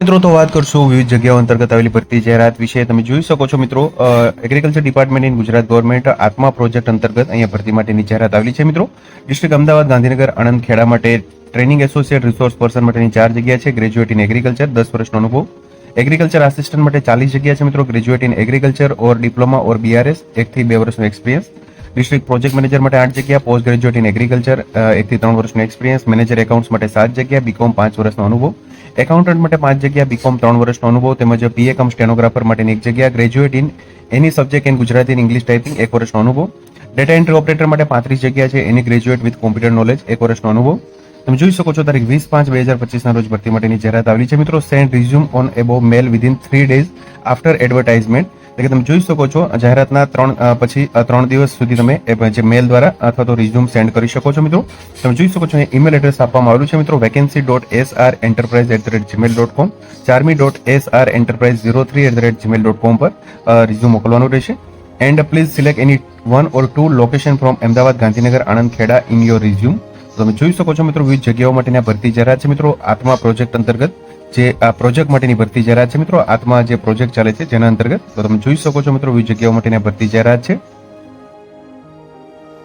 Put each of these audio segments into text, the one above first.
મિત્રો, તો વાત કરશું વિવિધ જગ્યાઓ અંતર્ગત આવેલી ભરતી જાહેરાત વિશે. તમે જોઈ શકો છો મિત્રો agriculture department in Gujarat government ATMA project અંતર્ગત અહીંયા ભરતી માટેની જાહેરાત આવેલી છે મિત્રો. ડિસ્ટ્રિક્ટ અમદાવાદ, ગાંધીનગર, આણંદ, ખેડા માટે ટ્રેનિંગ એસોસિએટ રિસોર્સ પર્સન માટેની ચાર જગ્યા છે. ગ્રેજ્યુએટ ઇન એગ્રીકલ્ચર દસ વર્ષનો અનુભવ. એગ્રીકલ્ચર આસિસ્ટન્ટ માટે ચાલીસ જગ્યા છે મિત્રો. Graduate in agriculture or diploma or BRS એકથી બે વર્ષનો એક્સપિરિયન્સ ડિસ્ટ્રિક્ટ પ્રોજેક્ટ મેનેજર માટે આઠ જગ્યા. પોસ્ટ ગ્રેજ્યુએટ ઇન એગ્રીકલ્ચર એકથી ત્રણ વર્ષનો એક્સપિરિયન્સ મેનેજર એકાઉન્ટ્સ માટે સાત જગ્યા. બીકોમ પાંચ વર્ષનો અનુભવ. એકાઉન્ટન્ટ માટે પાંચ જગ્યા બીકોમ ત્રણ વર્ષનો અનુભવ તેમજ પીએ કમ સ્ટેનોગ્રાફર માટેની એક જગ્યા graduate in any subject in Gujarati English typing એક વર્ષનો અનુભવ. ડેટા એન્ટ્રી ઓપરેટર માટે પાંત્રીસ જગ્યા છે, any graduate with computer knowledge એક વર્ષનો અનુભવ. તમે જોઈ શકો છો, તારીખ વીસ પાંચ બે હજાર પચીસના રોજ ભરતી માટેની જાહેરાત આવેલી છે. મિત્રો send resume on above mail within three days after advertisement એટલે કે તમે જોઈ શકો છો જાહેરાતના ત્રણ પછી ત્રણ દિવસ સુધી તમે જે મેલ દ્વારા અથવા તો રિઝ્યુમ સેન્ડ કરી શકો છો મિત્રો. તમે જોઈ શકો છો ઈમેલ એડ્રેસ આપવામાં આવેલું છે મિત્રો vacancy dot S R enterprise at the rate Gmail dot com Charmi dot S R enterprise zero three at the rate Gmail dot com પર રિઝ્યુમ મોકલવાનું રહેશે. And please select any one or two location from Ahmedabad Gandhinagar Anand Kheda in your resume તમે જોઈ શકો છો મિત્રો, વિવિધ જગ્યાઓ માટેની ભરતી જાહેરાત છે મિત્રો. આત્મા પ્રોજેક્ટ અંતર્ગત જે આ પ્રોજેક્ટ માટેની ભરતી જાહેરાત છે મિત્રો, આત્મા જે પ્રોજેક્ટ ચાલે છે જેના અંતર્ગત, તો તમે જોઈ શકો છો મિત્રો વિવિધ જગ્યાઓ માટેની ભરતી જાહેરાત છે.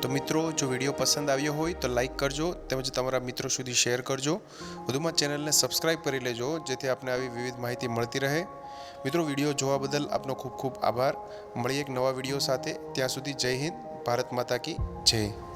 તો મિત્રો, જો વીડિયો પસંદ આવ્યો હોય તો લાઈક કરજો તેમજ તમારા મિત્રો સુધી શેર કરજો. વધુમાં ચેનલને સબસ્ક્રાઇબ કરી લેજો, જેથી આપને આવી વિવિધ માહિતી મળતી રહે. મિત્રો, વીડિયો જોવા બદલ આપનો ખૂબ ખૂબ આભાર. મળીએ એક નવા વીડિયો સાથે. ત્યાં સુધી જય હિન્દ, ભારત માતા કી જય.